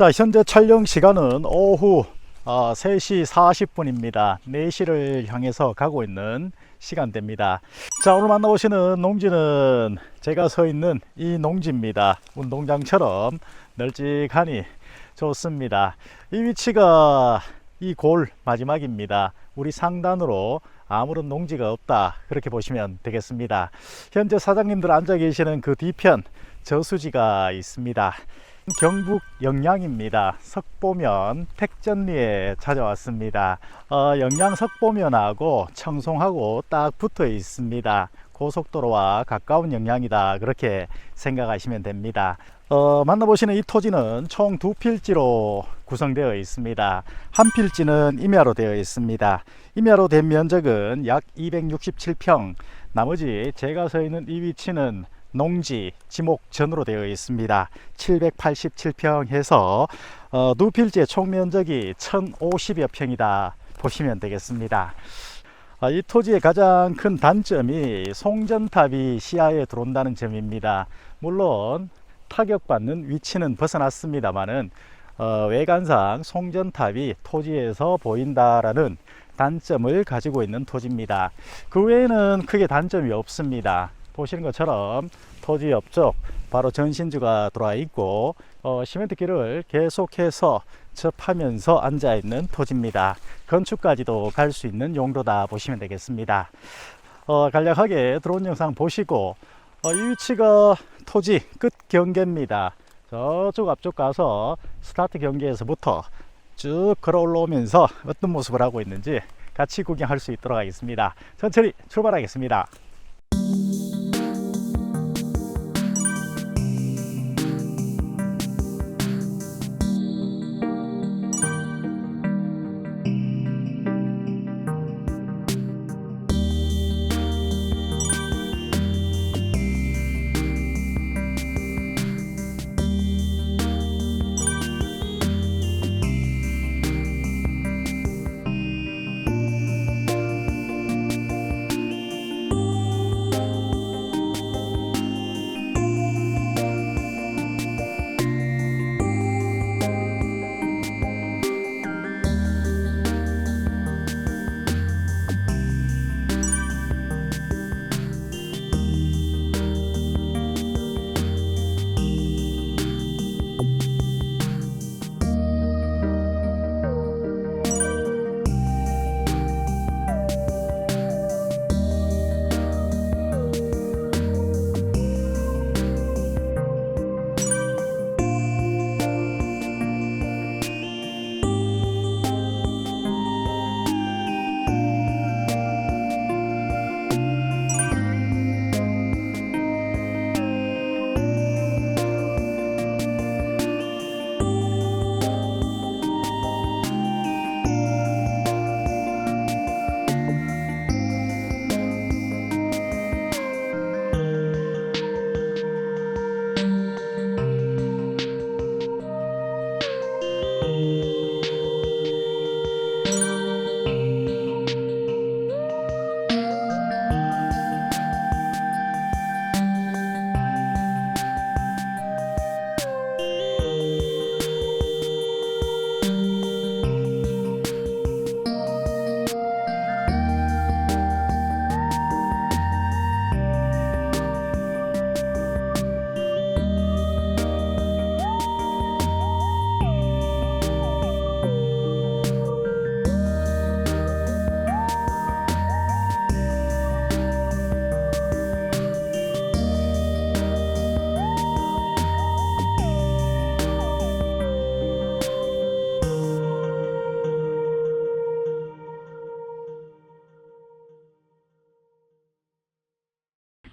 자, 현재 촬영 시간은 오후 어, 3시 40분입니다. 4시를 향해서 가고 있는 시간대입니다. 자, 오늘 만나보시는 농지는 제가 서 있는 이 농지입니다. 운동장처럼 널찍하니 좋습니다. 이 위치가 이 골 마지막입니다. 우리 상단으로 아무런 농지가 없다. 그렇게 보시면 되겠습니다. 현재 사장님들 앉아 계시는 그 뒤편 저수지가 있습니다. 경북 영양입니다. 석보면 택전리에 찾아왔습니다. 어, 영양 석보면하고 청송하고 딱 붙어 있습니다. 고속도로와 가까운 영양이다. 그렇게 생각하시면 됩니다. 어, 만나보시는 이 토지는 총 두 필지로 구성되어 있습니다. 한 필지는 임야로 되어 있습니다. 임야로 된 면적은 약 267평, 나머지 제가 서 있는 이 위치는 농지 지목 전으로 되어 있습니다. 787평 해서 어, 두 필지의 총 면적이 1050여 평이다 보시면 되겠습니다. 아, 이 토지의 가장 큰 단점이 송전탑이 시야에 들어온다는 점입니다. 물론 타격받는 위치는 벗어났습니다만은 어, 외관상 송전탑이 토지에서 보인다라는 단점을 가지고 있는 토지입니다. 그 외에는 크게 단점이 없습니다. 보시는 것처럼 토지 옆쪽 바로 전신주가 들어와 있고 어, 시멘트 길을 계속해서 접하면서 앉아 있는 토지입니다. 건축까지도 갈 수 있는 용도다 보시면 되겠습니다. 어, 간략하게 들어온 영상 보시고 어, 이 위치가 토지 끝 경계입니다. 저쪽 앞쪽 가서 스타트 경계에서부터 쭉 걸어 올라오면서 어떤 모습을 하고 있는지 같이 구경할 수 있도록 하겠습니다. 천천히 출발하겠습니다.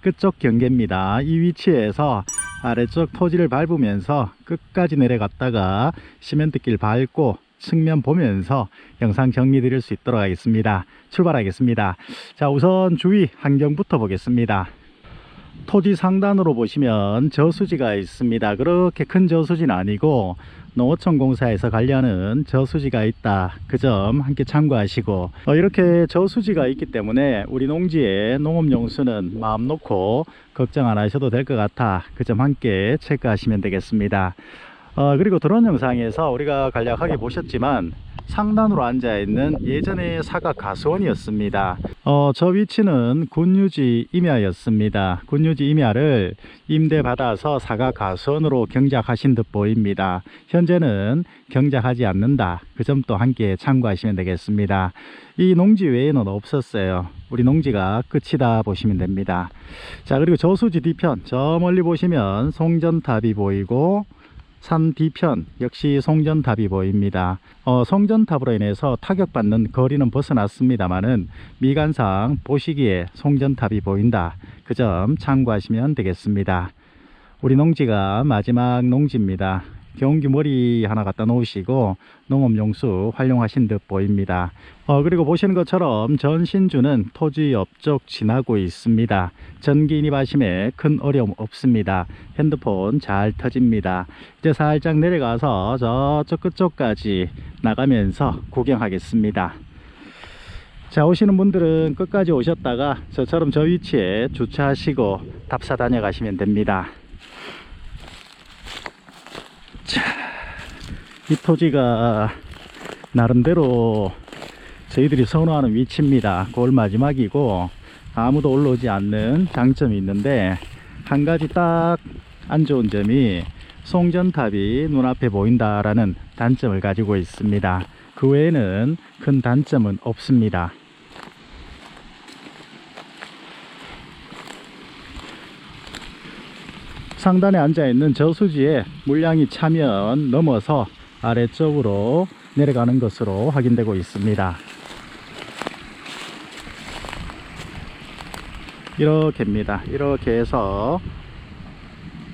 끝쪽 경계입니다. 이 위치에서 아래쪽 토지를 밟으면서 끝까지 내려갔다가 시멘트길 밟고 측면 보면서 영상 정리 드릴 수 있도록 하겠습니다. 출발하겠습니다. 자, 우선 주위 환경부터 보겠습니다. 토지 상단으로 보시면 저수지가 있습니다. 그렇게 큰 저수지는 아니고 농어촌 공사에서 관리하는 저수지가 있다. 그 점 함께 참고하시고 어, 이렇게 저수지가 있기 때문에 우리 농지의 농업용수는 마음 놓고 걱정 안 하셔도 될 것 같아. 그 점 함께 체크하시면 되겠습니다. 어, 그리고 드론 영상에서 우리가 간략하게 보셨지만 상단으로 앉아 있는 예전의 사각 가수원이었습니다. 어, 저 위치는 군유지 임야였습니다. 군유지 임야를 임대받아서 사각 가수원으로 경작하신 듯 보입니다. 현재는 경작하지 않는다. 그 점도 함께 참고하시면 되겠습니다. 이 농지 외에는 없었어요. 우리 농지가 끝이다 보시면 됩니다. 자, 그리고 저수지 뒤편, 저 멀리 보시면 송전탑이 보이고, 산 뒤편 역시 송전탑이 보입니다. 어, 송전탑으로 인해서 타격받는 거리는 벗어났습니다만은 미관상 보시기에 송전탑이 보인다. 그 점 참고하시면 되겠습니다. 우리 농지가 마지막 농지입니다. 경운기 머리 하나 갖다 놓으시고 농업용수 활용하신 듯 보입니다. 어, 그리고 보시는 것처럼 전신주는 토지 옆쪽 지나고 있습니다. 전기 인입하심에 큰 어려움 없습니다. 핸드폰 잘 터집니다. 이제 살짝 내려가서 저쪽 끝쪽까지 나가면서 구경하겠습니다. 자 오시는 분들은 끝까지 오셨다가 저처럼 저 위치에 주차하시고 답사 다녀가시면 됩니다. 이 토지가 나름대로 저희들이 선호하는 위치입니다. 9월 마지막이고 아무도 올라오지 않는 장점이 있는데 한 가지 딱 안 좋은 점이 송전탑이 눈앞에 보인다라는 단점을 가지고 있습니다. 그 외에는 큰 단점은 없습니다. 상단에 앉아 있는 저수지에 물량이 차면 넘어서 아래쪽으로 내려가는 것으로 확인되고 있습니다. 이렇게입니다. 이렇게 해서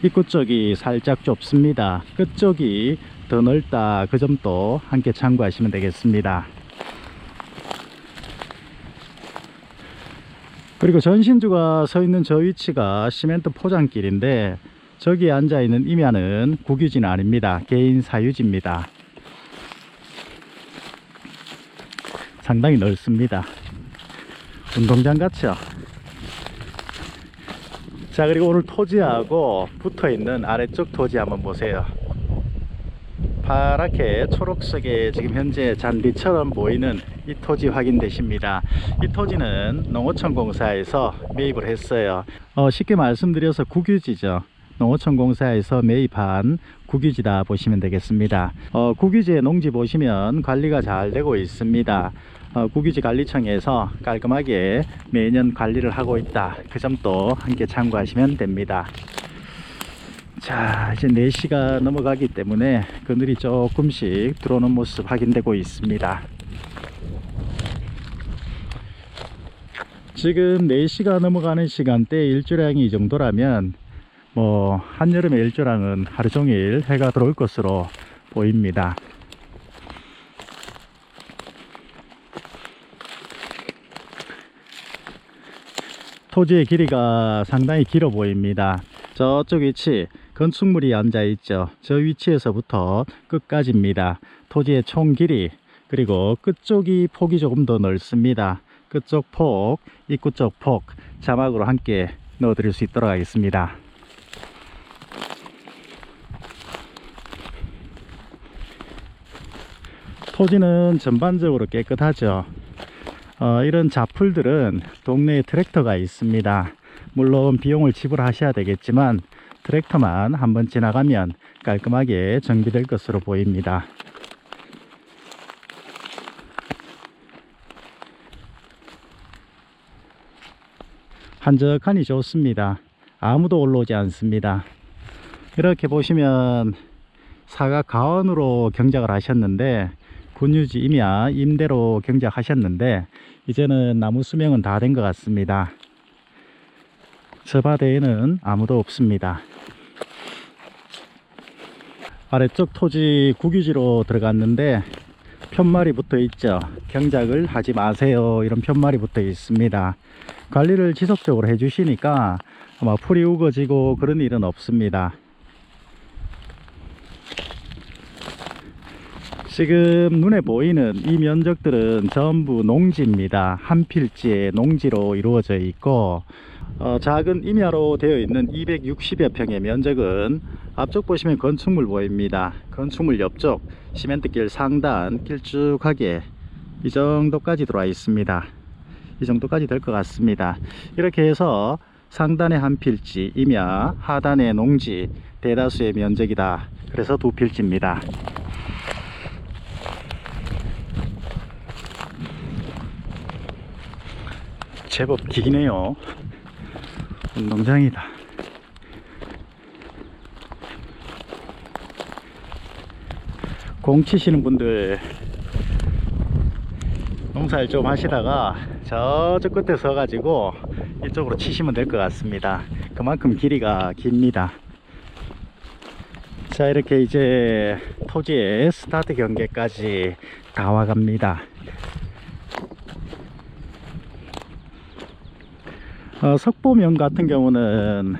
입구 쪽이 살짝 좁습니다. 끝쪽이 더 넓다. 그 점도 함께 참고하시면 되겠습니다. 그리고 전신주가 서 있는 저 위치가 시멘트 포장길인데 저기에 앉아 있는 임야는 국유지는 아닙니다. 개인 사유지입니다. 상당히 넓습니다. 운동장 같죠? 자, 그리고 오늘 토지하고 붙어 있는 아래쪽 토지 한번 보세요. 파랗게 초록색에 지금 현재 잔디처럼 보이는 이 토지 확인되십니다. 이 토지는 농어촌 공사에서 매입을 했어요. 어, 쉽게 말씀드려서 국유지죠. 농어촌공사에서 매입한 국유지다 보시면 되겠습니다. 어, 국유지의 농지 보시면 관리가 잘 되고 있습니다. 어, 국유지 관리청에서 깔끔하게 매년 관리를 하고 있다. 그 점도 함께 참고하시면 됩니다. 자, 이제 4시가 넘어가기 때문에 그늘이 조금씩 들어오는 모습 확인되고 있습니다. 지금 4시가 넘어가는 시간대 일조량이 이 정도라면 뭐 한여름의 일조량은 하루 종일 해가 들어올 것으로 보입니다. 토지의 길이가 상당히 길어 보입니다. 저쪽 위치 건축물이 앉아 있죠. 저 위치에서부터 끝까지입니다. 토지의 총 길이 그리고 끝쪽이 폭이 조금 더 넓습니다. 끝쪽 폭, 입구 쪽 폭 자막으로 함께 넣어 드릴 수 있도록 하겠습니다. 토지는 전반적으로 깨끗하죠. 어, 이런 자풀들은 동네에 트랙터가 있습니다. 물론 비용을 지불하셔야 되겠지만 트랙터만 한번 지나가면 깔끔하게 정비될 것으로 보입니다. 한적하니 좋습니다. 아무도 올라오지 않습니다. 이렇게 보시면 사각 가원으로 경작을 하셨는데 군유지 임야 임대로 경작하셨는데 이제는 나무 수명은 다 된 것 같습니다. 저 바다에는 아무도 없습니다. 아래쪽 토지 국유지로 들어갔는데 편말이 붙어 있죠. 경작을 하지 마세요. 이런 편말이 붙어 있습니다. 관리를 지속적으로 해주시니까 아마 풀이 우거지고 그런 일은 없습니다. 지금 눈에 보이는 이 면적들은 전부 농지입니다. 한 필지의 농지로 이루어져 있고 어, 작은 임야로 되어 있는 260여 평의 면적은 앞쪽 보시면 건축물 보입니다. 건축물 옆쪽 시멘트길 상단 길쭉하게 이 정도까지 들어와 있습니다. 이 정도까지 될 것 같습니다. 이렇게 해서 상단에 한 필지, 임야, 하단에 농지, 대다수의 면적이다. 그래서 두 필지입니다. 제법 기네요. 운동장이다. 공 치시는 분들 농사를 좀 하시다가 저쪽 끝에 서 가지고 이쪽으로 치시면 될 것 같습니다. 그만큼 길이가 깁니다. 자, 이렇게 이제 토지의 스타트 경계까지 다 와갑니다. 어, 석보면 같은 경우는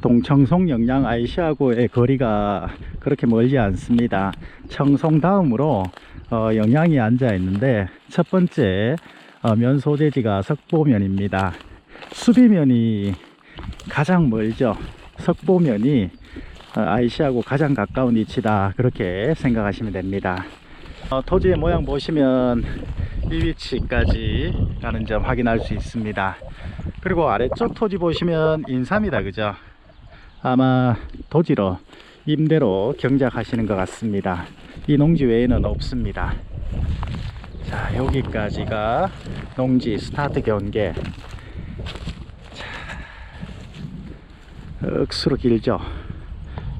동청송 영양 IC하고의 거리가 그렇게 멀지 않습니다. 청송 다음으로 어, 영양이 앉아 있는데 첫 번째 어, 면 소재지가 석보면입니다. 수비면이 가장 멀죠. 석보면이 어, IC하고 가장 가까운 위치다 그렇게 생각하시면 됩니다. 어, 토지의 모양 보시면 이 위치까지 가는 점 확인할 수 있습니다. 그리고 아래쪽 토지 보시면 인삼이다 그죠? 아마 도지로 임대로 경작하시는 것 같습니다. 이 농지 외에는 없습니다. 자 여기까지가 농지 스타트 경계. 자, 억수로 길죠?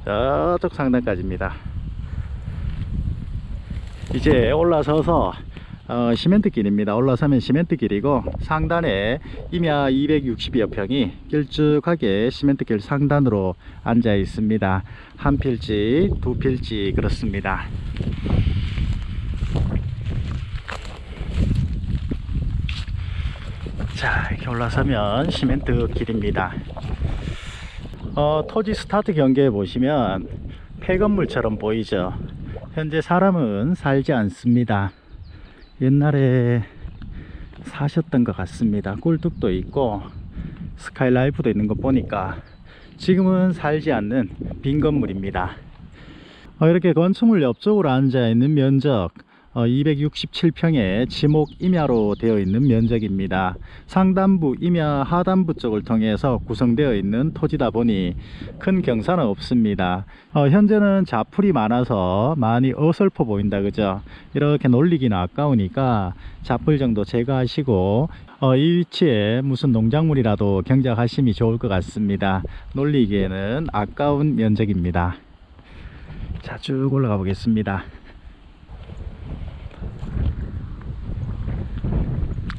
저쪽 상단까지입니다. 이제 올라서서 어, 시멘트 길입니다. 올라서면 시멘트 길이고 상단에 임야 260여 평이 길쭉하게 시멘트 길 상단으로 앉아 있습니다. 한 필지, 두 필지 그렇습니다. 자, 이렇게 올라서면 시멘트 길입니다. 어, 토지 스타트 경계에 보시면 폐건물처럼 보이죠. 현재 사람은 살지 않습니다. 옛날에 사셨던 것 같습니다. 꿀뚝도 있고 스카이라이프도 있는 거 보니까 지금은 살지 않는 빈 건물입니다. 어, 이렇게 건축물 옆쪽으로 앉아 있는 면적 267평의 지목 임야로 되어 있는 면적입니다. 상단부, 임야, 하단부 쪽을 통해서 구성되어 있는 토지다 보니 큰 경사는 없습니다. 어, 현재는 자풀이 많아서 많이 어설퍼 보인다 그죠? 이렇게 놀리기는 아까우니까 자풀 정도 제거하시고 어, 이 위치에 무슨 농작물이라도 경작하심이 좋을 것 같습니다. 놀리기에는 아까운 면적입니다. 자, 쭉 올라가 보겠습니다.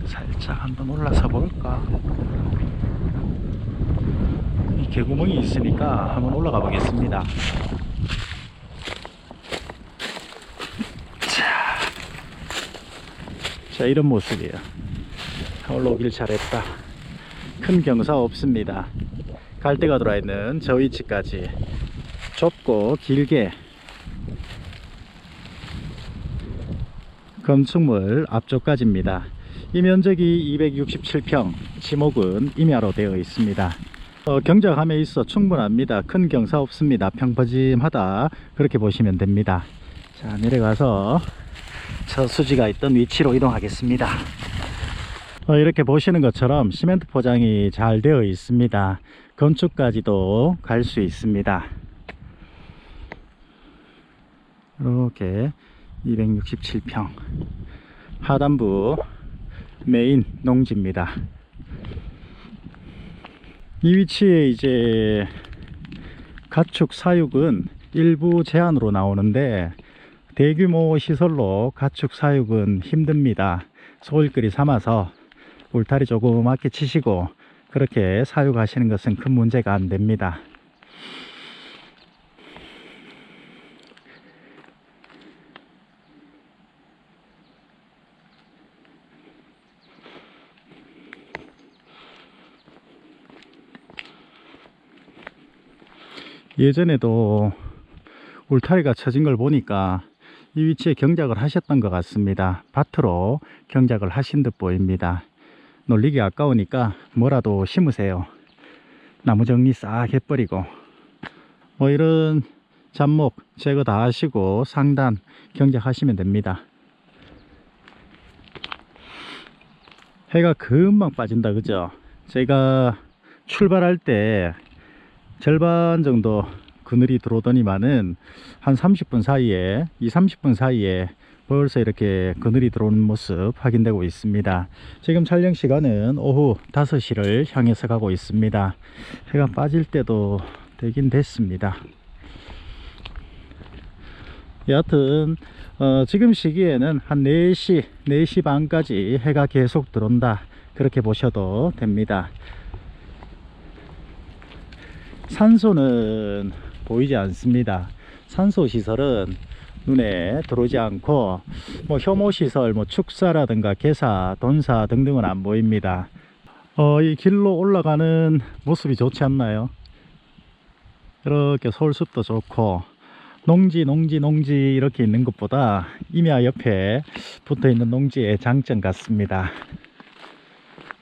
살짝 한번 올라서 볼까? 이 개구멍이 있으니까 한번 올라가 보겠습니다. 자, 자 이런 모습이에요. 올라오길 잘했다. 큰 경사 없습니다. 갈대가 들어와 있는 저 위치까지 좁고 길게 건축물 앞쪽까지입니다. 이 면적이 267평, 지목은 임야로 되어 있습니다. 어, 경작함에 있어 충분합니다. 큰 경사 없습니다. 평퍼짐하다. 그렇게 보시면 됩니다. 자, 내려가서 저 수지가 있던 위치로 이동하겠습니다. 어, 이렇게 보시는 것처럼 시멘트 포장이 잘 되어 있습니다. 건축까지도 갈 수 있습니다. 이렇게 267평 하단부 메인 농지입니다. 이 위치에 이제 가축 사육은 일부 제한으로 나오는데 대규모 시설로 가축 사육은 힘듭니다. 소일거리 삼아서 울타리 조그맣게 치시고 그렇게 사육하시는 것은 큰 문제가 안 됩니다. 예전에도 울타리가 쳐진 걸 보니까 이 위치에 경작을 하셨던 것 같습니다. 밭으로 경작을 하신 듯 보입니다. 놀리기 아까우니까 뭐라도 심으세요. 나무 정리 싹 해버리고 뭐 이런 잡목 제거 다 하시고 상단 경작하시면 됩니다. 해가 금방 빠진다 그죠? 제가 출발할 때 절반 정도 그늘이 들어오더니만은 한 30분 사이에 2, 30분 사이에 벌써 이렇게 그늘이 들어오는 모습 확인되고 있습니다. 지금 촬영 시간은 오후 5시를 향해서 가고 있습니다. 해가 빠질 때도 되긴 됐습니다. 여하튼 어, 지금 시기에는 한 4시, 4시 반까지 해가 계속 들어온다. 그렇게 보셔도 됩니다. 산소는 보이지 않습니다. 산소 시설은 눈에 들어오지 않고 뭐 혐오 시설, 뭐 축사라든가 개사, 돈사 등등은 안 보입니다. 어, 이 길로 올라가는 모습이 좋지 않나요? 이렇게 서울숲도 좋고 농지, 농지, 농지 이렇게 있는 것보다 임야 옆에 붙어 있는 농지의 장점 같습니다.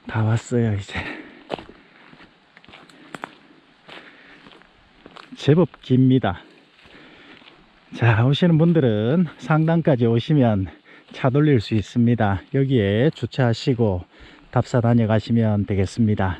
다 왔어요, 이제. 제법 깁니다. 자, 오시는 분들은 상단까지 오시면 차 돌릴 수 있습니다. 여기에 주차하시고 답사 다녀가시면 되겠습니다.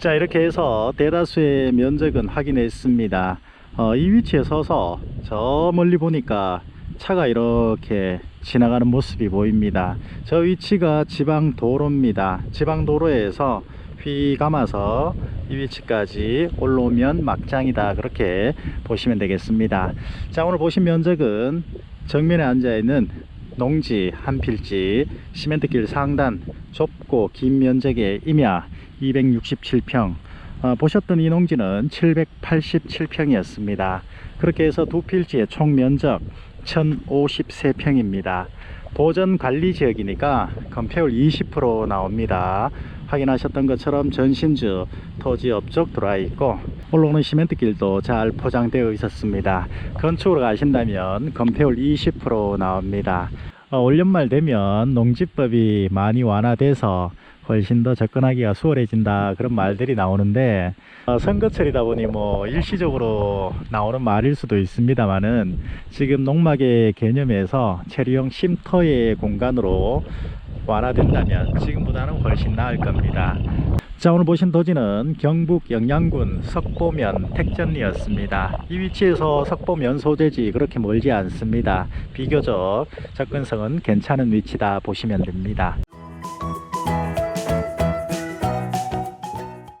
자, 이렇게 해서 대다수의 면적은 확인했습니다. 어, 이 위치에 서서 저 멀리 보니까 차가 이렇게 지나가는 모습이 보입니다. 저 위치가 지방 도로입니다. 지방 도로에서 휘 감아서 이 위치까지 올라오면 막장이다. 그렇게 보시면 되겠습니다. 자, 오늘 보신 면적은 정면에 앉아 있는 농지 한 필지 시멘트길 상단 좁고 긴 면적의 임야 267평 어, 보셨던 이 농지는 787평이었습니다. 그렇게 해서 두 필지의 총 면적 1053평입니다. 보전 관리 지역이니까 건폐율 20% 나옵니다. 확인하셨던 것처럼 전신주 토지 업적 들어와 있고 올라오는 시멘트 길도 잘 포장되어 있었습니다. 건축으로 가신다면 건폐율 20% 나옵니다. 어, 올 연말 되면 농지법이 많이 완화돼서 훨씬 더 접근하기가 수월해진다 그런 말들이 나오는데 어, 선거철이다 보니 뭐 일시적으로 나오는 말일 수도 있습니다만은 지금 농막의 개념에서 체류용 쉼터의 공간으로 완화된다면 지금보다는 훨씬 나을 겁니다. 자 오늘 보신 도지는 경북 영양군 석보면 택전리였습니다. 이 위치에서 석보면 소재지 그렇게 멀지 않습니다. 비교적 접근성은 괜찮은 위치다 보시면 됩니다.